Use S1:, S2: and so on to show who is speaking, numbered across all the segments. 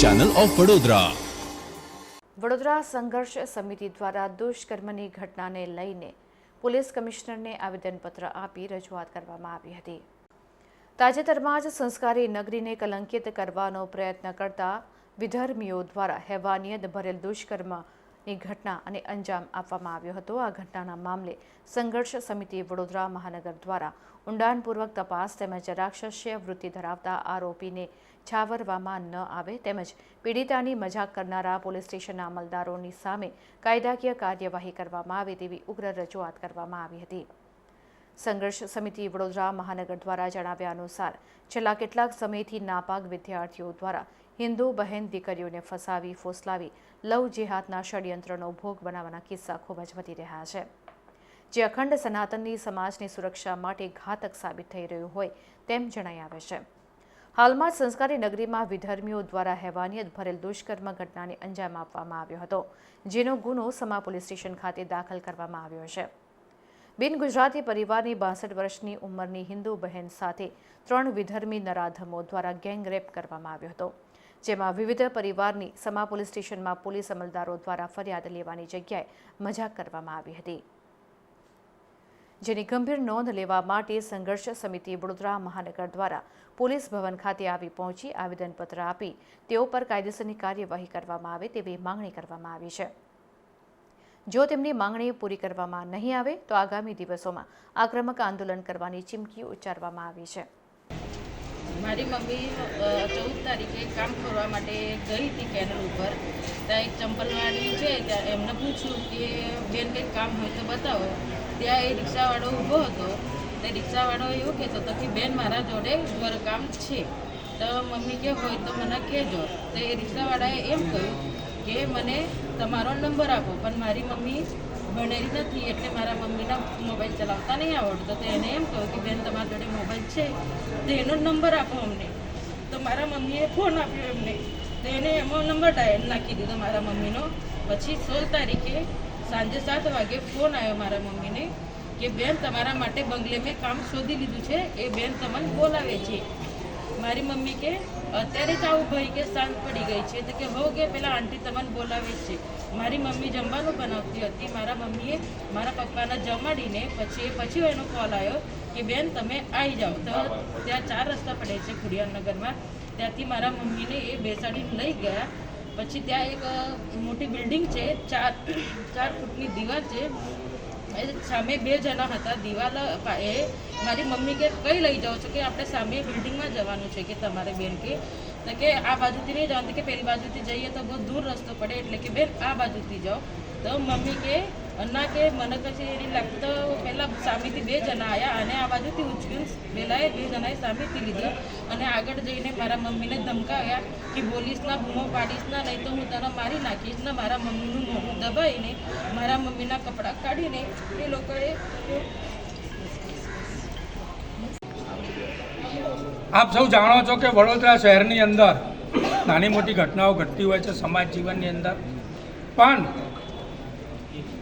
S1: Channel of Vadodara
S2: Vadodara સંઘર્ષ સમિતિ દ્વારા દુષ્કર્મની ઘટનાને લઈને પોલીસ કમિશનરને આવેદનપત્ર આપી રજૂઆત કરવામાં આવી હતી. તાજેતરમાં જ સંસ્કારી નગરીને કલંકિત કરવાનો પ્રયત્ન કરતા વિધર્મીઓ દ્વારા હેવાનિયત ભરેલ દુષ્કર્મની ઘટના અને અંજામ આપવામાં આવ્યો હતો. આ ઘટનાના મામલે સંઘર્ષ સમિતિ વડોદરા મહાનગર દ્વારા ઊંડાણપૂર્વક તપાસ તેમજ રાક્ષસ્ય વૃત્તિ ધરાવતા આરોપીને છાવરવામાં ન આવે તેમજ પીડિતાની મજાક કરનારા પોલીસ સ્ટેશનના અમલદારોની સામે કાયદાકીય કાર્યવાહી કરવામાં આવે તેવી ઉગ્ર રજૂઆત કરવામાં આવી હતી. સંઘર્ષ સમિતિ વડોદરા મહાનગર દ્વારા જણાવ્યા અનુસાર છેલ્લા કેટલાક સમયથી નાપાક વિદ્યાર્થીઓ દ્વારા હિન્દુ બહેન દીકરીઓને ફસાવી, ફોસલાવી, લવ જેહાદના ષડયંત્રનો ભોગ બનાવવાના કિસ્સા ખૂબ જ વધી રહ્યા છે. જે અખંડ સનાતનની સમાજની સુરક્ષા માટે ઘાતક સાબિત થઈ રહ્યું હોય તેમ જણાઈ આવે છે. હાલમાં સંસ્કારી નગરીમાં વિધર્મીઓ દ્વારા હેવાનિયત ભરેલ દુષ્કર્મ ઘટનાને અંજામ આપવામાં આવ્યો હતો, જેનો ગુનો સમા પોલીસ સ્ટેશન ખાતે દાખલ કરવામાં આવ્યો છે. બિન ગુજરાતી પરિવારની બાસઠ વર્ષની ઉંમરની હિન્દુ બહેન સાથે ત્રણ વિધર્મી નરાધમો દ્વારા ગેંગરેપ કરવામાં આવ્યો હતો, જેમાં વિવિધ પરિવારની સમા પોલીસ સ્ટેશનમાં પોલીસ અમલદારો દ્વારા ફરિયાદ લેવાની જગ્યાએ મજાક કરવામાં આવી હતી. જેની ગંભીર નોંધ લેવા માટે સંઘર્ષ સમિતિ વડોદરા મહાનગર દ્વારા પોલીસ ભવન ખાતે આવી પહોંચી આવેદનપત્ર આપી તેઓ પર કાયદેસરની કાર્યવાહી કરવામાં આવે તેવી માંગણી કરવામાં આવી છે. જો તેમની માંગણી પૂરી કરવામાં નહીં આવે, તો આગામી દિવસોમાં આક્રમક આંદોલન કરવાની ચીમકી ઉચ્ચારવામાં આવી છે.
S3: મારી મમ્મી ચૌદ તારીખે કામ કરવા માટે ગઈ હતી કેનલ ઉપર. ત્યાં એક ચંપલવાળી છે, ત્યાં એમને પૂછ્યું કે બેન કંઈક કામ હોય તો બતાવો. ત્યાં એ રિક્ષાવાળો ઊભો હતો. તે રિક્ષાવાળો એવું કહેતો હતો કે, બેન, મારા જોડે ઘરકામ છે. તો મમ્મી કે, હોય તો મને કહેજો. તો એ રિક્ષાવાળાએ એમ કહ્યું કે, મને તમારો નંબર આપો. પણ મારી મમ્મી ભણેલી નથી, એટલે મારા મમ્મીના મોબાઈલ ચલાવતા નહીં આવડતો. તો એને એમ કહ્યું કે, બેન, તમારા જોડે મોબાઈલ છે, તો એનો નંબર આપો અમને. તો મારા મમ્મીએ ફોન આપ્યો એમને. તો એને એમાં નંબર ડાયલ નાખી દીધો મારા મમ્મીનો. પછી સોળ તારીખે સાંજે સાત વાગે ફોન આવ્યો મારા મમ્મીને કે બેન તમારા માટે બંગલે મેં કામ શોધી લીધું છે. એ બેન તમને બોલાવે છે. મારી મમ્મી કે અત્યારે જ આવું ભાઈ કે શાંત પડી ગઈ છે. તો કે હો કે પેલા આંટી તમને બોલાવે છે. મારી મમ્મી જમવાનું બનાવતી હતી. મારા મમ્મીએ મારા પપ્પાને જમાડીને પછી પછી એનો કોલ આવ્યો કે બેન તમે આવી જાઓ. તો ત્યાં ચાર રસ્તા પડે છે ખુડિયારનગરમાં ત્યાંથી મારા મમ્મીને એ બેસાડીને લઈ ગયા. પછી ત્યાં એક મોટી બિલ્ડિંગ છે, ચાર ચાર ફૂટની દીવાલ છે. એ સામે બે જણા હતા. દિવાલ એ મારી મમ્મી કે કઈ લઈ જાઓ છો કે આપણે સામે બિલ્ડિંગમાં જવાનું છે કે તમારે બેન કે. તો કે આ બાજુથી નહીં જવાનું. કે પેલી બાજુથી જઈએ તો બહુ દૂર રસ્તો પડે. એટલે કે બેન આ બાજુથી જાઓ. તો મમ્મી કે ના કે મને પછી એની લાગતો પહેલાં સામેથી બે જણા આવ્યા અને આ બાજુથી ઉચકીને પહેલાં બે જણાએ સામેથી લીધી અને આગળ જઈને મારા મમ્મીને ધમકાવ્યા કે બોલીશ ના બૂમો પાડીશ ના, નહીં તો હું તને મારી નાખીશ. ને મારા મમ્મીનું મોઢું દબાવીને મારા મમ્મીના કપડાં કાઢીને એ લોકોએ
S4: આપ સૌ જાણો છો કે વડોદરા શહેરની અંદર નાની મોટી ઘટનાઓ ઘટતી હોય છે સમાજ જીવનની અંદર. પણ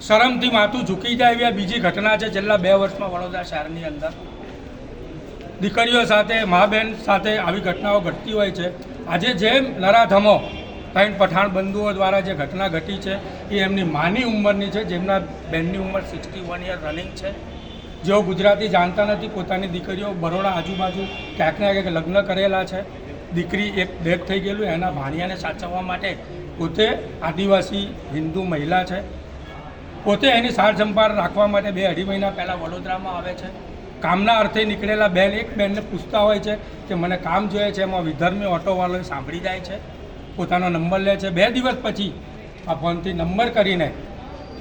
S4: શરમથી માથું ઝૂકી જાય એવી બીજી ઘટના છે છેલ્લા બે વર્ષમાં વડોદરા શહેરની અંદર. દીકરીઓ સાથે મા બહેન સાથે આવી ઘટનાઓ ઘટતી હોય છે. આજે જેમ નરાધમો ત્રણ પઠાણ બંધુઓ દ્વારા જે ઘટના ઘટી છે, એ એમની માની ઉંમરની છે, જેમના બહેનની ઉંમર સિક્સટી વન યર રનિંગ છે. જેઓ ગુજરાતી જાણતા નથી, પોતાની દીકરીઓ બરોડા આજુબાજુ ક્યાંક ને ક્યાંક લગ્ન કરેલા છે. દીકરી એક ડેથ થઈ ગયેલું, એના ભાણિયાને સાચવવા માટે પોતે આદિવાસી હિન્દુ મહિલા છે. પોતે એની સાર સંભાળ રાખવા માટે બે અઢી મહિના પહેલાં વડોદરામાં આવે છે. કામના અર્થે નીકળેલા બેન, એક બેનને પૂછતા હોય છે કે મને કામ જોઈએ છે, એમાં વિધર્મી ઓટોવાળો સાંભળી જાય છે. પોતાનો નંબર લે છે. બે દિવસ પછી આ ફોનથી નંબર કરીને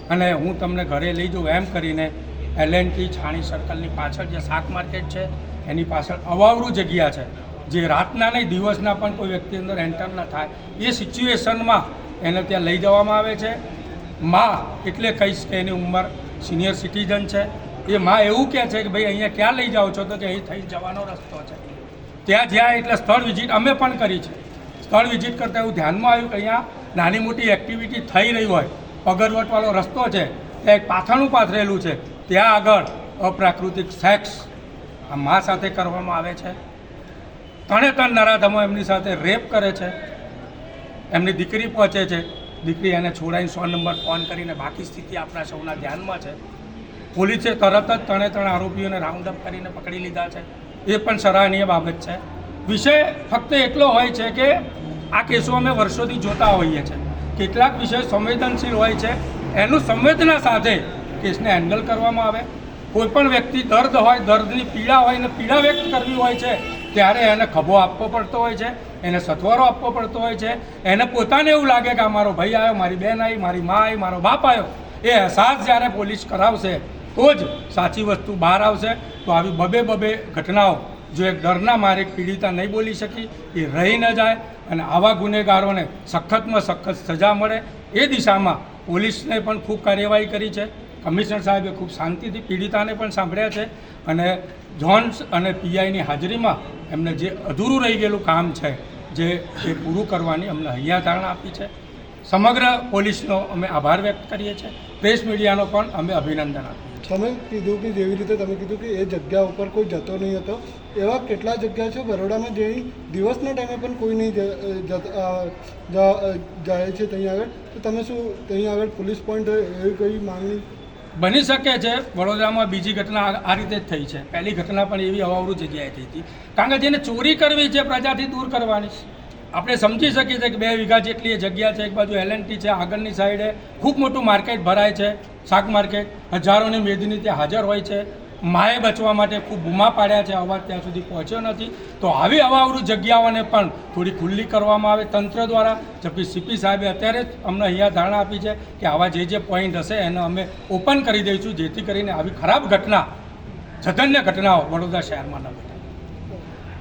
S4: અને હું તમને ઘરે લઈ જાઉં એમ કરીને એલ એન્ડ ટી છાણી સર્કલની પાછળ જે શાક માર્કેટ છે, એની પાછળ અવાવરું જગ્યા છે. જે રાતના નહીં, દિવસના પણ કોઈ વ્યક્તિ અંદર એન્ટર ન થાય. એ સિચ્યુએશનમાં એને ત્યાં લઈ જવામાં આવે છે. માં એટલે કહીશ કે એની ઉંમર સિનિયર સિટીઝન છે. એ માં એવું કહે છે કે ભાઈ, અહીંયા ક્યાં લઈ જાઓ છો? તો કે અહીં થઈ જવાનો રસ્તો છે. ત્યાં જ્યાં એટલે સ્થળ વિઝિટ અમે પણ કરી છે. સ્થળ વિઝિટ કરતાં એવું ધ્યાનમાં આવ્યું કે અહીંયા નાની મોટી એક્ટિવિટી થઈ રહી હોય. પગરવટવાળો રસ્તો છે. ત્યાં એક પાથરણું પાથરેલું છે. ત્યાં આગળ અપ્રાકૃતિક સેક્સ આ મા સાથે કરવામાં આવે છે. ત્રણે ત્રણ નરાધમો એમની સાથે રેપ કરે છે. એમની દીકરી પહોંચે છે. દીકરી એને છોડાઈને સો નંબર ફોન કરીને બાકી સ્થિતિ આપણા સૌના ધ્યાનમાં છે. પોલીસે તરત જ ત્રણે ત્રણ આરોપીઓને રાઉન્ડ અપ કરીને પકડી લીધા છે. એ પણ સરાહનીય બાબત છે. વિષય ફક્ત એટલો હોય છે કે આ કેસો અમે વર્ષોથી જોતા હોઈએ છીએ કેટલાક વિષય સંવેદનશીલ હોય છે. એનું સંવેદના સાથે કેસને હેન્ડલ કરવામાં આવે. કોઈ પણ વ્યક્તિ દર્દ હોય, દર્દની પીડા હોય અને પીડા વ્યક્ત કરવી હોય છે, ત્યારે એને ખભો આપવો પડતો હોય છે, એને સથવારો આપવો પડતો હોય છે, એને પોતાને એવું લાગે કે આ મારો ભાઈ આવ્યો, મારી બહેન આવી, મારી મા આવી, મારો બાપ આવ્યો. એ અહેસાસ જ્યારે પોલીસ કરાવશે, તો જ સાચી વસ્તુ બહાર આવશે. તો આવી બબે બબે ઘટનાઓ, જો એક ડરના મારે પીડિતા નહીં બોલી શકી, એ રહી ન જાય અને આવા ગુનેગારોને સખતમાં સખત સજા મળે, એ દિશામાં પોલીસને પણ ખૂબ કાર્યવાહી કરી છે. કમિશનર સાહેબે ખૂબ શાંતિથી પીડિતાને પણ સાંભળ્યા છે અને જોન્સ અને પીઆઈની હાજરીમાં એમને જે અધૂરું રહી ગયેલું કામ છે, જે એ પૂરું કરવાની અમને અહીંયા ધારણા આપી છે. સમગ્ર પોલીસનો અમે આભાર વ્યક્ત કરીએ છીએ. પ્રેસ મીડિયાનો પણ અમે અભિનંદન આપીએ
S1: તમે કીધું કે જેવી રીતે તમે કીધું કે એ જગ્યા ઉપર કોઈ જતો નહીં હતો, એવા કેટલા જગ્યા છે? બરોડામાં જે દિવસના ટાઈમે પણ કોઈ નહીં જાય છે ત્યાં આગળ. તો તમે શું, ત્યાં આગળ પોલીસ પોઈન્ટ એવી કોઈ માંગણી
S4: બની શકે છે, વડોદરામાં બીજી ઘટના આ- રીતે જ થઈ છે. પહેલી ઘટના પણ એવી અવાવરુ જગ્યાએ થઈ હતી. કારણ કે જેને ચોરી કરવી છે, પ્રજાથી દૂર કરવાની. આપણે સમજી શકીએ છીએ કે બે વીઘા જેટલી જગ્યા છે, એક બાજુ એલએનટી છે, આગળની સાઈડે ખૂબ મોટું માર્કેટ ભરાય છે, શાક માર્કેટ હજારોની મેદની ત્યાં હાજર હોય છે. માએ બચવા માટે ખૂબ બૂમા પાડ્યા છે, અવાજ ત્યાં સુધી પહોંચ્યો નથી. તો આવી અવાવરૂ જગ્યાઓને પણ થોડી ખુલ્લી કરવામાં આવે તંત્ર દ્વારા. જપી સીપી સાહેબે અત્યારે જ અમને અહીંયા ધારણા આપી છે કે આવા જે જે પોઈન્ટ હશે એને અમે ઓપન કરી દઈશું, જેથી કરીને આવી ખરાબ ઘટના, જઘન્ય ઘટનાઓ વડોદરા શહેરમાં ન બને.